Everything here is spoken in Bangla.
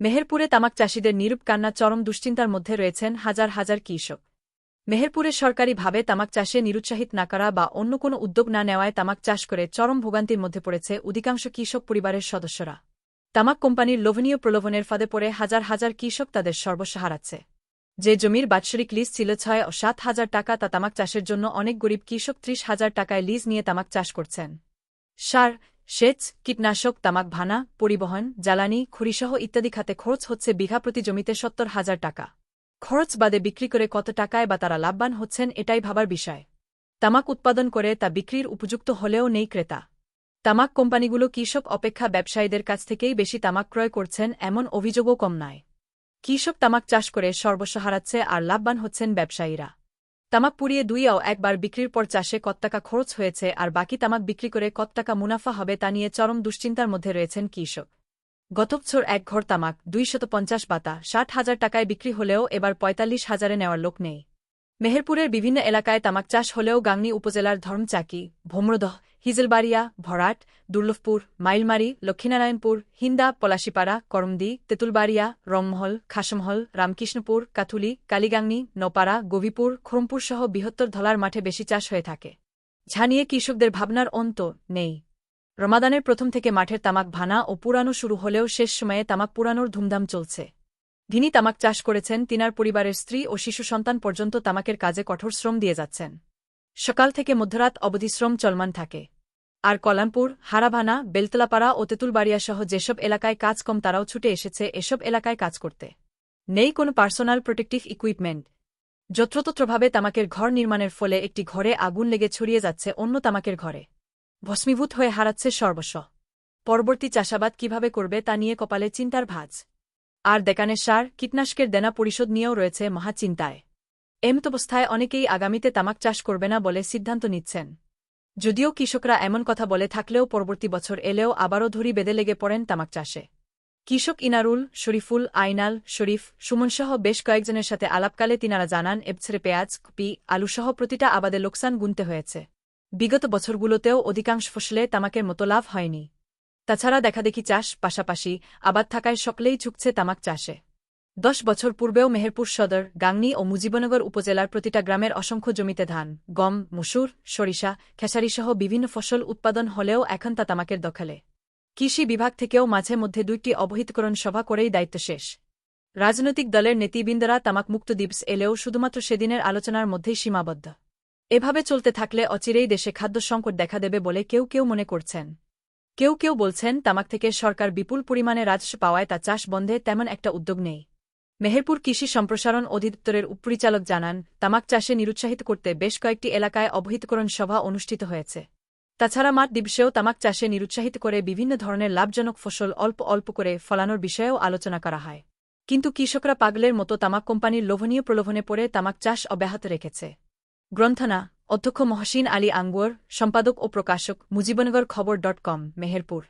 মেহেরপুরে তামাক চাষিদের নিরূপ কান্না চরম দুশ্চিন্তার মধ্যে রয়েছেন হাজার হাজার কৃষক। মেহেরপুরে সরকারিভাবে তামাক চাষে নিরুৎসাহিত না করা বা অন্য কোনো উদ্যোগ না নেওয়ায় তামাক চাষ করে চরম ভোগান্তির মধ্যে পড়েছে অধিকাংশ কৃষক পরিবারের সদস্যরা। তামাক কোম্পানির লোভনীয় প্রলোভনের ফাঁদে পড়ে হাজার হাজার কৃষক তাদের সর্বসাহারাচ্ছে যে জমির বাৎসরিক লিজ ছিল ছয় ও সাত হাজার টাকা তা তামাক চাষের জন্য অনেক গরিব কৃষক ত্রিশ হাজার টাকায় লিজ নিয়ে তামাক চাষ করছেন। সার সেচ, কীটনাশক, তামাক ভানা, পরিবহন, জ্বালানি, খড়িসহ ইত্যাদি খাতে খরচ হচ্ছে বিঘা প্রতি জমিতে সত্তর হাজার টাকা। খরচ বাদে বিক্রি করে কত টাকায় বা তারা লাভবান হচ্ছেন এটাই ভাবার বিষয়। তামাক উৎপাদন করে তা বিক্রির উপযুক্ত হলেও নেই ক্রেতা। তামাক কোম্পানিগুলো কৃষক অপেক্ষা ব্যবসায়ীদের কাছ থেকেই বেশি তামাক ক্রয় করছেন এমন অভিযোগও কম নয় কৃষক তামাক চাষ করে সর্বস্ব হারাচ্ছে আর লাভবান হচ্ছেন ব্যবসায়ীরা। তামাক পুড়িয়ে দুই ও একবার বিক্রির পর চাষে কত টাকা খরচ হয়েছে আর বাকি তামাক বিক্রি করে কত টাকা মুনাফা হবে তা নিয়ে চরম দুশ্চিন্তার মধ্যে রয়েছেন কৃষক। গত বছর এক ঘর তামাক দুইশত পঞ্চাশ পাতা ষাট হাজার টাকায় বিক্রি হলেও এবার পঁয়তাল্লিশ হাজারে নেওয়ার লোক নেই। মেহেরপুরের বিভিন্ন এলাকায় তামাক চাষ হলেও গাংনি উপজেলার ধর্মচাকি, ভোমরদহ হিজলবাড়িয়া, ভরাট, দুর্লভপুর, মাইলমারি লক্ষ্মীনারায়ণপুর হিন্দা, পলাশিপাড়া, করমদি, তেঁতুলবাড়িয়া, রংমহল, খাসমহল, রামকৃষ্ণপুর, কাথুলি, কালীগাংনি, নপাড়া, গভীপুর খরমপুর সহ বৃহত্তর ধলার মাঠে বেশি চাষ হয়ে থাকে। ঝানিয়ে কৃষকদের ভাবনার অন্ত নেই। রমাদানের প্রথম থেকে মাঠের তামাক ভানা ও পুরানো শুরু হলেও শেষ সময়ে তামাক পুরানোর ধুমধাম চলছে। যিনি তামাক চাষ করেছেন, তিনার পরিবারের স্ত্রী ও শিশু সন্তান পর্যন্ত তামাকের কাজে কঠোর শ্রম দিয়ে যাচ্ছেন। সকাল থেকে মধ্যরাত অবধি শ্রম চলমান থাকে। আর কলামপুর, হারাভানা, বেলতলাপাড়া ও তেঁতুলবাড়িয়াসহ যেসব এলাকায় কাজ কম তারাও ছুটে এসেছে এসব এলাকায় কাজ করতে। নেই কোনো পার্সোনাল প্রোটেক্টিভ ইকুইপমেন্ট। যত্রতত্রভাবে তামাকের ঘর নির্মাণের ফলে একটি ঘরে আগুন লেগে ছড়িয়ে যাচ্ছে অন্য তামাকের ঘরে। ভস্মীভূত হয়ে হারাচ্ছে সর্বস্ব। পরবর্তী চাষাবাদ কীভাবে করবে তা নিয়ে কপালে চিন্তার ভাজ। আর দেকানের সার, কীটনাশকের দেনা পরিশোধ নিয়েও রয়েছে মহাচিন্তায় এমতবস্থায় অনেকেই আগামীতে তামাক চাষ করবে না বলে সিদ্ধান্ত নিচ্ছেন। যদিও কৃষকরা এমন কথা বলে থাকলেও পরবর্তী বছর এলেও আবারও ধরি বেঁধে লেগে পড়েন তামাক চাষে। কৃষক ইনারুল, শরীফুল, আইনাল, শরীফ সুমনসহ বেশ কয়েকজনের সাথে আলাপকালে তিনারা জানান, এবছরে পেঁয়াজ, কপি, আলুসহ প্রতিটা আবাদে লোকসান গুনতে হয়েছে। বিগত বছরগুলোতেও অধিকাংশ ফসলে তামাকের মতো লাভ হয়নি। তাছাড়া দেখাদেখি চাষ পাশাপাশি আবাদ থাকায় সকলেই চুকছে তামাক চাষে। দশ বছর পূর্বেও মেহেরপুর সদর, গাংনী ও মুজিবনগর উপজেলার প্রতিটা গ্রামের অসংখ্য জমিতে ধান, গম, মসুর, সরিষা, খেসারিসহ বিভিন্ন ফসল উৎপাদন হলেও এখন তা তামাকের দখলে। কৃষি বিভাগ থেকেও মাঝে মধ্যে দুইটি অবহিতকরণ সভা করেই দায়িত্ব শেষ। রাজনৈতিক দলের নেতৃবৃন্দরা তামাক মুক্ত দিবস এলেও শুধুমাত্র সেদিনের আলোচনার মধ্যেই সীমাবদ্ধ। এভাবে চলতে থাকলে অচিরেই দেশে খাদ্য সংকট দেখা দেবে বলে কেউ কেউ মনে করছেন। কেউ কেউ বলছেন, তামাক থেকে সরকার বিপুল পরিমাণে রাজস্ব পাওয়ায় তা চাষ বন্ধে তেমন একটা উদ্যোগ নেই। মেহেরপুর কৃষি সম্প্রসারণ অধিদপ্তরের উপপরিচালক জানান, তামাক চাষে নিরুৎসাহিত করতে বেশ কয়েকটি এলাকায় অবহিতকরণ সভা অনুষ্ঠিত হয়েছে। তাছাড়া মাঠ দিবসেও তামাক চাষে নিরুৎসাহিত করে বিভিন্ন ধরনের লাভজনক ফসল অল্প অল্প করে ফলানোর বিষয়েও আলোচনা করা হয়। কিন্তু কৃষকরা পাগলের মতো তামাক কোম্পানির লোভনীয় প্রলোভনে পড়ে তামাক চাষ অব্যাহত রেখেছে। গ্রন্থনা, অধ্যক্ষ মহসিন আলী আঙ্গুয়ার, সম্পাদক ও প্রকাশক মুজিবনগর খবর ডট কম, মেহেরপুর।